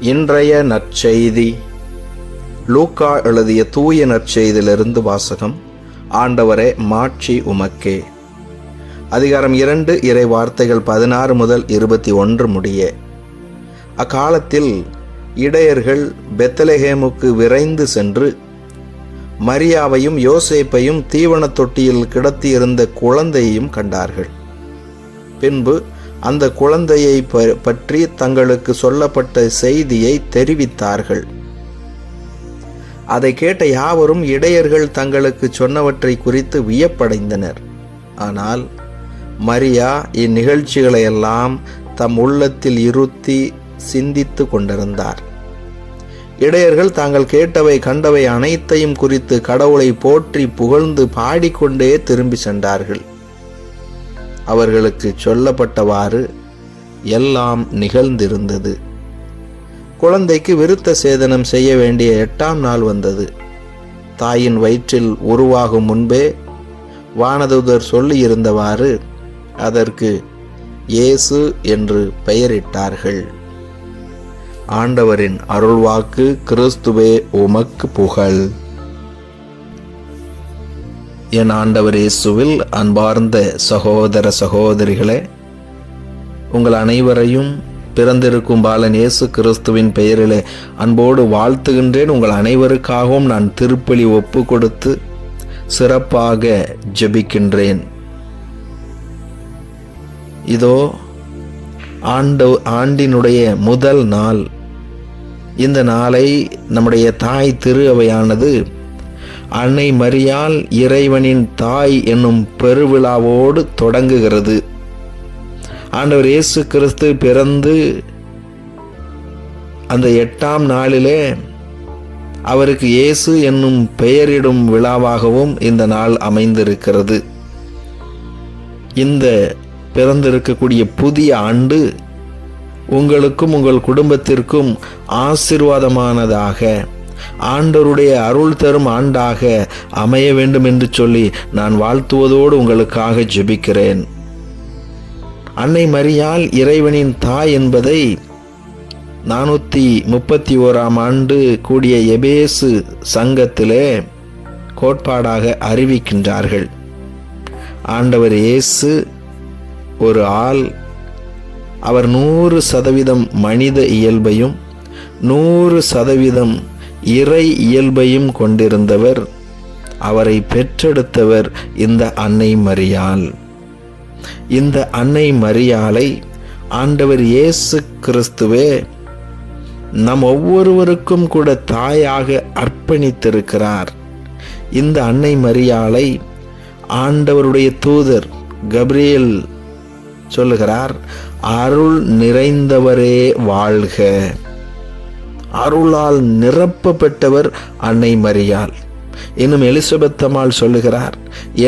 இன்றைய நற்செய்தி. லூக்கா எழுதிய தூய நற்செய்தியிலிருந்து வாசகம். ஆண்டவரே மாட்சி உமக்கே. அதிகாரம் இரண்டு இறை வார்த்தைகள் பதினாறு முதல் இருபத்தி ஒன்று முடிய. அக்காலத்தில் இடையர்கள் பெத்தலஹேமுக்கு விரைந்து சென்று மரியாவையும் யோசேப்பையும் தீவனத் தொட்டியில் கிடத்தியிருந்த குழந்தையையும் கண்டார்கள். பின்பு அந்த குழந்தையை ப- பற்றி தங்களுக்கு சொல்லப்பட்ட செய்தியை தெரிவித்தார்கள். அதை கேட்ட யாவரும் இடையர்கள் தங்களுக்கு சொன்னவற்றை குறித்து வியப்படைந்தனர். ஆனால் மரியா இந்நிகழ்ச்சிகளையெல்லாம் தம் உள்ளத்தில் இருத்தி சிந்தித்து கொண்டிருந்தார். இடையர்கள் தாங்கள் கேட்டவை கண்டவை அனைத்தையும் குறித்து கடவுளை போற்றி புகழ்ந்து பாடிக்கொண்டே திரும்பி சென்றார்கள். அவர்களுக்கு சொல்லப்பட்டவாறு எல்லாம் நிகழ்ந்திருந்தது. குழந்தைக்கு விருத்த சேதனம் செய்ய வேண்டிய எட்டாம் நாள் வந்தது. தாயின் வயிற்றில் உருவாகும் முன்பே வானதூதர் சொல்லியிருந்தவாறு அதற்கு இயேசு என்று பெயரிட்டார்கள். ஆண்டவரின் அருள்வாக்கு கிறிஸ்துவே உமக்கு புகழ். என் ஆண்டவர் இயேசுவில் அன்பார்ந்த சகோதர சகோதரிகளே உங்கள் அனைவரையும் பிறந்திருக்கும் பாலன் இயேசு கிறிஸ்துவின் பெயரிலே அன்போடு வாழ்த்துகின்றேன். உங்கள் அனைவருக்காகவும் நான் திருப்பலி ஒப்பு கொடுத்து சிறப்பாக ஜெபிக்கின்றேன். இதோ ஆண்டு ஆண்டினுடைய முதல் நாள். இந்த நாளை நம்முடைய தாய் திரு அவையானது அன்னை மரியால் இறைவனின் தாய் என்னும் பெருவிழாவோடு தொடங்குகிறது. ஆண்டவர் இயேசு கிறிஸ்து பிறந்து அந்த எட்டாம் நாளிலே அவருக்கு இயேசு என்னும் பெயரிடும் விழாவாகவும் இந்த நாள் அமைந்திருக்கிறது. இந்த பிறந்திருக்கக்கூடிய புதிய ஆண்டு உங்களுக்கும் உங்கள் குடும்பத்திற்கும் ஆசிர்வாதமானதாக ஆண்டவருடைய அருள் தரும் ஆண்டாக அமைய வேண்டும் என்று சொல்லி நான் வாழ்த்துவதோடு உங்களுக்காக ஜெபிக்கிறேன். அன்னை மரியால் இறைவனின் தாய் என்பதை நானூற்றி முப்பத்தி ஓராம் ஆண்டு கூடிய எபேசு சங்கத்திலே கோட்பாடாக அறிவிக்கின்றார்கள். ஆண்டவர் இயேசு ஒரு ஆள் அவர் நூறு சதவீதம் மனித இயல்பையும் நூறு சதவீதம் இறை இயல்பையும் கொண்டிருந்தவர் அவரை பெற்றெடுத்தவர் இந்த அன்னை மரியாள். இந்த அன்னை மரியாளை ஆண்டவர் இயேசு கிறிஸ்துவே நம் ஒவ்வொருவருக்கும் கூட தாயாக அர்ப்பணித்திருக்கிறார். இந்த அன்னை மரியாளை ஆண்டவருடைய தூதர் கப்ரியல் சொல்லுகிறார் அருள் நிறைந்தவரே வாழ்க. அருளால் நிரப்பப்பட்டவர் அன்னை மரியாள். இன்னும் எலிசபெத்தம்மாள் சொல்லுகிறார்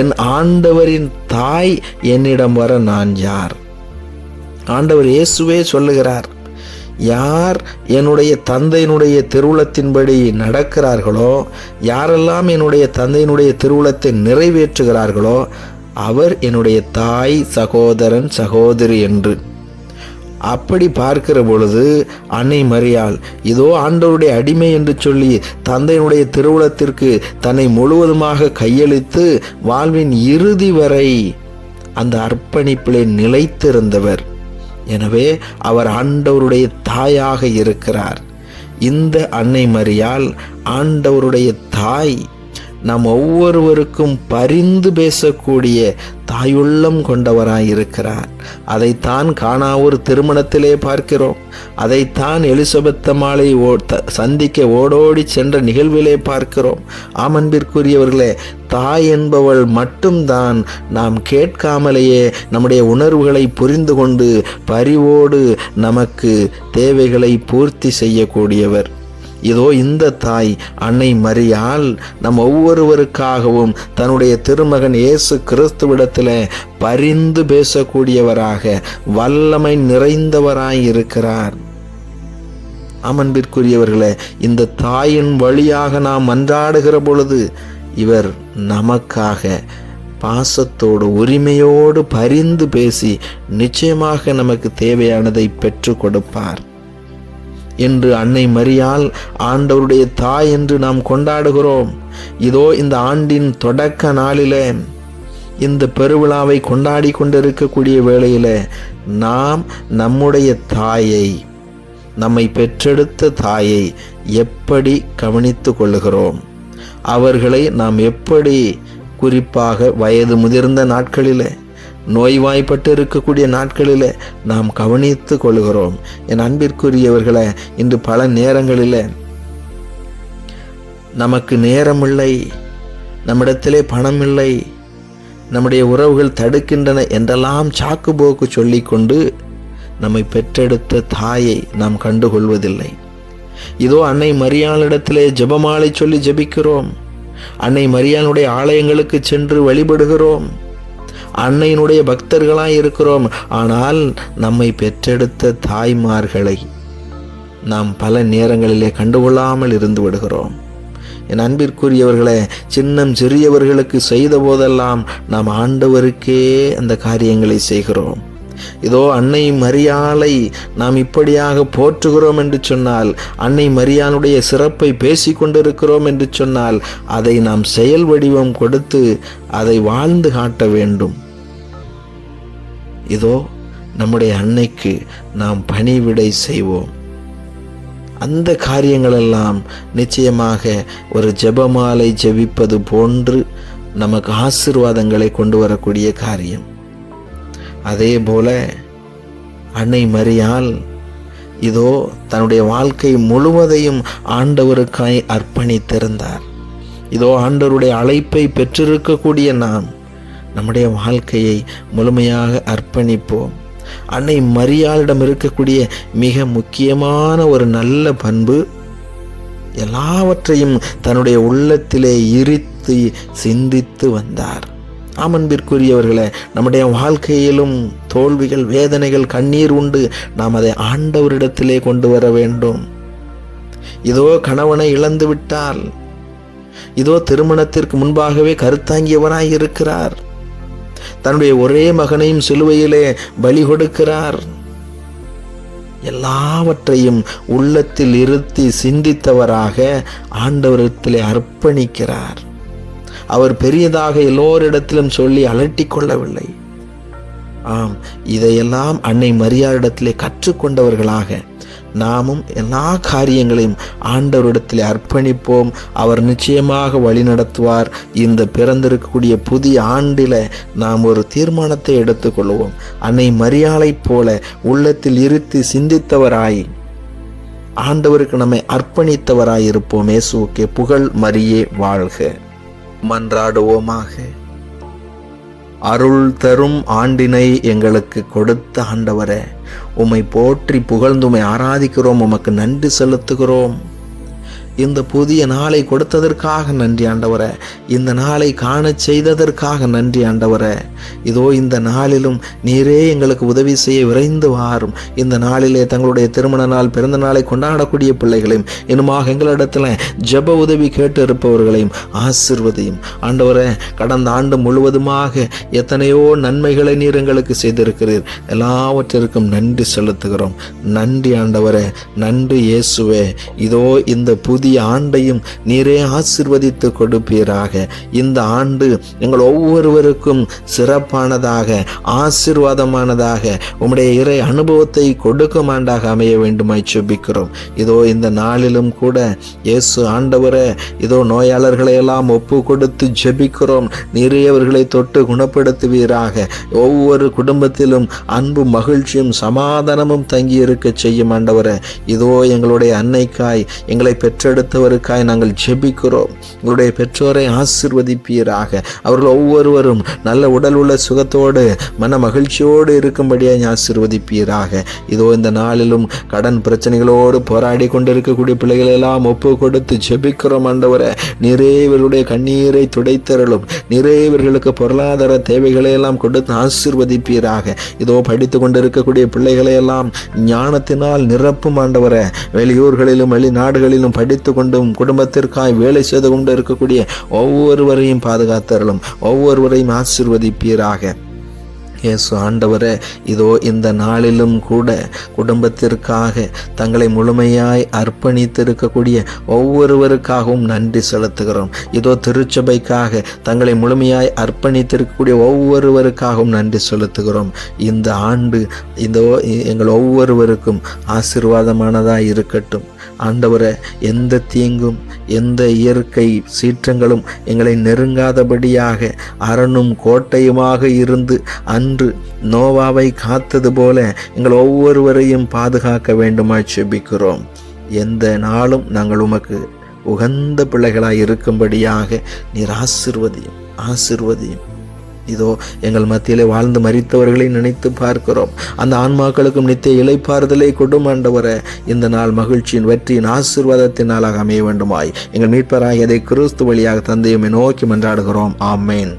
என் ஆண்டவரின் தாய் என்னிடம் வர நான் யார்? ஆண்டவர் இயேசுவே சொல்லுகிறார் யார் என்னுடைய தந்தையினுடைய திருவுளத்தின்படி நடக்கிறார்களோ யாரெல்லாம் என்னுடைய தந்தையினுடைய திருவுளத்தை நிறைவேற்றுகிறார்களோ அவர் என்னுடைய தாய் சகோதரன் சகோதரி என்று. அப்படி பார்க்கிற பொழுது அன்னை மரியாள் இதோ ஆண்டவருடைய அடிமை என்று சொல்லி தந்தையினுடைய திருவுளத்திற்கு தன்னை முழுவதுமாக கையளித்து வாழ்வின் இறுதி வரை அந்த அர்ப்பணிப்பிலே நிலைத்திருந்தவர். எனவே அவர் ஆண்டவருடைய தாயாக இருக்கிறார். இந்த அன்னை மரியாள் ஆண்டவருடைய தாய் நம் ஒவ்வொருவருக்கும் பரிந்து பேசக்கூடிய தாயுள்ளம் கொண்டவராயிருக்கிறார். அதைத்தான் காணா ஒரு திருமணத்திலே பார்க்கிறோம். அதைத்தான் எலிசபெத் மாலை ஓ த- சந்திக்க ஓடோடி சென்ற நிகழ்விலே பார்க்கிறோம். ஆமன்பிற்குரியவர்களே தாய் என்பவள் மட்டும்தான் நாம் கேட்காமலேயே நம்முடைய உணர்வுகளை புரிந்து கொண்டு பரிவோடு நமக்கு தேவைகளை பூர்த்தி செய்யக்கூடியவர். இதோ இந்த தாய் அன்னை மரியால் நம் ஒவ்வொருவருக்காகவும் தன்னுடைய திருமகன் இயேசு கிறிஸ்துவிடத்தில் பரிந்து பேசக்கூடியவராக வல்லமை நிறைந்தவராய் இருக்கிறார். அமன்பிற்குரியவர்களே இந்த தாயின் வழியாக நாம் மன்றாடுகிற பொழுது இவர் நமக்காக பாசத்தோடு உரிமையோடு பரிந்து பேசி நிச்சயமாக நமக்கு தேவையானதை பெற்று கொடுப்பார். என்று அன்னை மரியால் ஆண்டவருடைய தாய் என்று நாம் கொண்டாடுகிறோம். இதோ இந்த ஆண்டின் தொடக்க நாளிலே இந்த பெருவிழாவை கொண்டாடி கொண்டிருக்கக்கூடிய வேளையில் நாம் நம்முடைய தாயை நம்மை பெற்றெடுத்த தாயை எப்படி கவனித்து கொள்ளுகிறோம்? அவர்களை நாம் எப்படி குறிப்பாக வயது முதிர்ந்த நாட்களிலே நோய்வாய்ப்பட்டு இருக்கக்கூடிய நாட்களில் நாம் கவனித்து கொள்கிறோம். என் அன்பிற்குரியவர்களை இன்று பல நேரங்களில் நமக்கு நேரமில்லை நம்மிடத்திலே பணம் இல்லை நம்முடைய உறவுகள் தடுக்கின்றன என்றெல்லாம் சாக்கு போக்கு சொல்லிக்கொண்டு நம்மை பெற்றெடுத்த தாயை நாம் கண்டுகொள்வதில்லை. இதோ அன்னை மரியாளிடத்திலே ஜெபமாலை சொல்லி ஜெபிக்கிறோம். அன்னை மரியாளுடைய ஆலயங்களுக்கு சென்று வழிபடுகிறோம். அன்னையினுடைய பக்தர்களாக இருக்கிறோம். ஆனால் நம்மை பெற்றெடுத்த தாய்மார்களை நாம் பல நேரங்களிலே கண்டுகொள்ளாமல் இருந்து விடுகிறோம். என் அன்பிற்குரியவர்களே சின்னம் சிறியவர்களுக்கு செய்த போதெல்லாம் நாம் ஆண்டவருக்கே அந்த காரியங்களை செய்கிறோம். இதோ அன்னை மரியாளை நாம் இப்படியாக போற்றுகிறோம் என்று சொன்னால் அன்னை மரியாளுடைய சிறப்பை பேசி கொண்டிருக்கிறோம் என்று சொன்னால் அதை நாம் செயல் வடிவம் கொடுத்து அதை வாழ்ந்து காட்ட வேண்டும். இதோ நம்முடைய அன்னைக்கு நாம் பணிவிடை செய்வோம். அந்த காரியங்களெல்லாம் நிச்சயமாக ஒரு ஜெபமாலை ஜெபிப்பது போன்று நமக்கு ஆசிர்வாதங்களை கொண்டு வரக்கூடிய காரியம். அதே போல அன்னை மறியால் இதோ தன்னுடைய வாழ்க்கை முழுவதையும் ஆண்டவருக்காய் அர்ப்பணித்திருந்தார். இதோ ஆண்டவருடைய அழைப்பை பெற்றிருக்கக்கூடிய நாம் நம்முடைய வாழ்க்கையை முழுமையாக அர்ப்பணிப்போம். அன்னை மரியாளிடம் இருக்கக்கூடிய மிக முக்கியமான ஒரு நல்ல பண்பு எல்லாவற்றையும் தன்னுடைய உள்ளத்திலே இருத்து சிந்தித்து வந்தார். ஆமன்பிற்குரியவர்களே நம்முடைய வாழ்க்கையிலும் தோல்விகள் வேதனைகள் கண்ணீர் உண்டு நாம் அதை ஆண்டவரிடத்திலே கொண்டு வர வேண்டும். இதோ கணவனை இழந்து விட்டால் இதோ திருமணத்திற்கு முன்பாகவே கருத்தாங்கியவனாய் இருக்கிறார். தன்னுடைய ஒரே மகனையும் சிலுவையிலே பலி கொடுக்கிறார். எல்லாவற்றையும் உள்ளத்தில் இருத்தி சிந்தித்தவராக ஆண்டவரிடத்திலே அர்ப்பணிக்கிறார். அவர் பெரியதாக எல்லோரிடத்திலும் சொல்லி அலட்டிக் கொள்ளவில்லை. ஆம் இதையெல்லாம் அன்னை மரியாரிடத்திலே கற்றுக்கொண்டவர்களாக நாமும் எல்லா காரியங்களையும் ஆண்டவரிடத்தில் அர்ப்பணிப்போம். அவர் நிச்சயமாக வழிநடத்துவார் இந்த பிறந்திருக்கக்கூடிய புதிய ஆண்டில் நாம் ஒரு தீர்மானத்தை எடுத்துக்கொள்வோம். அன்னை மரியாளைப் போல உள்ளத்தில் இருத்தி சிந்தித்தவராய் ஆண்டவருக்கு நம்மை அர்ப்பணித்தவராய் இருப்போம். இயேசுவுக்கே புகழ் மரியே வாழ்க. மன்றாடுவோமாக. அருள் தரும் ஆண்டினை எங்களுக்கு கொடுத்த ஆண்டவரே உம்மை போற்றி புகழ்ந்து உம்மை ஆராதிக்கிறோம் உமக்கு நன்றி செலுத்துகிறோம். இந்த புதிய நாளை கொடுத்ததற்காக நன்றி ஆண்டவரே. இந்த நாளை காணச் செய்ததற்காக நன்றி ஆண்டவரே. இதோ இந்த நாளிலும் நீரே எங்களுக்கு உதவி செய்ய விரைந்து வாரும். இந்த நாளிலே தங்களுடைய திருமண நாள் பிறந்த நாளை கொண்டாடக்கூடிய பிள்ளைகளையும் இன்னுமாக எங்களிடத்தில் ஜெப உதவி கேட்டு இருப்பவர்களையும் ஆசிர்வதையும். ஆண்டவரே கடந்த ஆண்டு முழுவதுமாக எத்தனையோ நன்மைகளை நீர் எங்களுக்கு செய்திருக்கிறீர். எல்லாவற்றிற்கும் நன்றி செலுத்துகிறோம். நன்றி ஆண்டவரே நன்றி இயேசுவே. இதோ இந்த புதிய ஆண்டையும் நீரே ஆசிர்வதித்து கொடுப்பீராக. இந்த ஆண்டு எங்கள் ஒவ்வொருவருக்கும் சிறப்பானதாக ஆசிர்வாதமானதாக உம்முடைய இறை அனுபவத்தை கொடுக்கும் ஆண்டாக அமைய வேண்டுமாய் செபிக்கிறோம் இதோ இந்த நாளிலும் கூட இயேசு ஆண்டவரே இதோ நோயாளர்களை எல்லாம் ஒப்பு கொடுத்து ஜெபிக்கிறோம் நிறையவர்களை தொட்டு குணப்படுத்துவீராக. ஒவ்வொரு குடும்பத்திலும் அன்பும் மகிழ்ச்சியும் சமாதானமும் தங்கி இருக்க செய்யும் ஆண்டவரே. இதோ எங்களுடைய அன்னைக்காய் எங்களை பெற்றெடுத்தவருக்காய் நாங்கள் ஜெபிக்கிறோம். உங்களுடைய பெற்றோரை ஆசிர்வதிப்பீராக. அவர்கள் ஒவ்வொருவரும் நல்ல உடல் உள்ள சுகத்தோடு மன மகிழ்ச்சியோடு இருக்கும்படியாக ஆசிர்வதிப்பீராக. இதோ இந்த நாளிலும் கடன் பிரச்சனைகளோடு போராடி கொண்டிருக்கக்கூடிய பிள்ளைகள் எல்லாம் ஒப்பு கொடுத்து ஜெபிக்கிறோம் ஆண்டவரை. நிறைவருடைய கண்ணீரை துடைத்தரலும் நிறைவர்களுக்கு பொருளாதார தேவைகளை எல்லாம் கொடுத்து ஆசிர்வதிப்பீராக. இதோ படித்து கொண்டிருக்கக்கூடிய பிள்ளைகளை எல்லாம் ஞானத்தினால் நிரப்பும் ஆண்டவரை. வெளியூர்களிலும் வெளிநாடுகளிலும் படித்து கொண்டும் குடும்பத்திற்காய் வேலை செய்து கொண்டு இருக்கக்கூடிய ஒவ்வொருவரையும் பாதுகாத்தருளும். ஒவ்வொருவரையும் ஆசிர்வதிப்பீராக. இயேசு ஆண்டவரே இதோ இந்த நாளிலும் கூட குடும்பத்திற்காக தங்களை முழுமையாய் அர்ப்பணித்திருக்கக்கூடிய ஒவ்வொருவருக்காகவும் நன்றி செலுத்துகிறோம். இதோ திருச்சபைக்காக தங்களை முழுமையாய் அர்ப்பணித்திருக்கக்கூடிய ஒவ்வொருவருக்காகவும் நன்றி செலுத்துகிறோம். இந்த ஆண்டு இதோ எங்கள் ஒவ்வொருவருக்கும் ஆசீர்வாதமானதாக இருக்கட்டும். ஆண்டவரை எந்த தீங்கும் எந்த இயற்கை சீற்றங்களும் எங்களை நெருங்காதபடியாக அரணும் கோட்டையுமாக இருந்து அன்று நோவாவை காத்தது போல எங்கள் ஒவ்வொருவரையும் பாதுகாக்க வேண்டுமாய் செபிக்கிறோம். எந்த நாளும் நாங்கள் உமக்கு உகந்த பிள்ளைகளாய் இருக்கும்படியாக நீர் ஆசிர்வதியும் ஆசிர்வதியும். இதோ எங்கள் மத்தியிலே வாழ்ந்து மறித்தவர்களை நினைத்து பார்க்கிறோம். அந்த ஆன்மாக்களுக்கும் நித்திய இலைப்பாறுதலை கொடும் ஆண்டவர. இந்த நாள் மகிழ்ச்சியின் வெற்றியின் ஆசிர்வாதத்தினாலாக அமைய வேண்டுமாய். எங்கள் மீட்பராகியதை கிறிஸ்து வழியாக தந்தையுமே நோக்கி மன்றாடுகிறோம். ஆமேன்.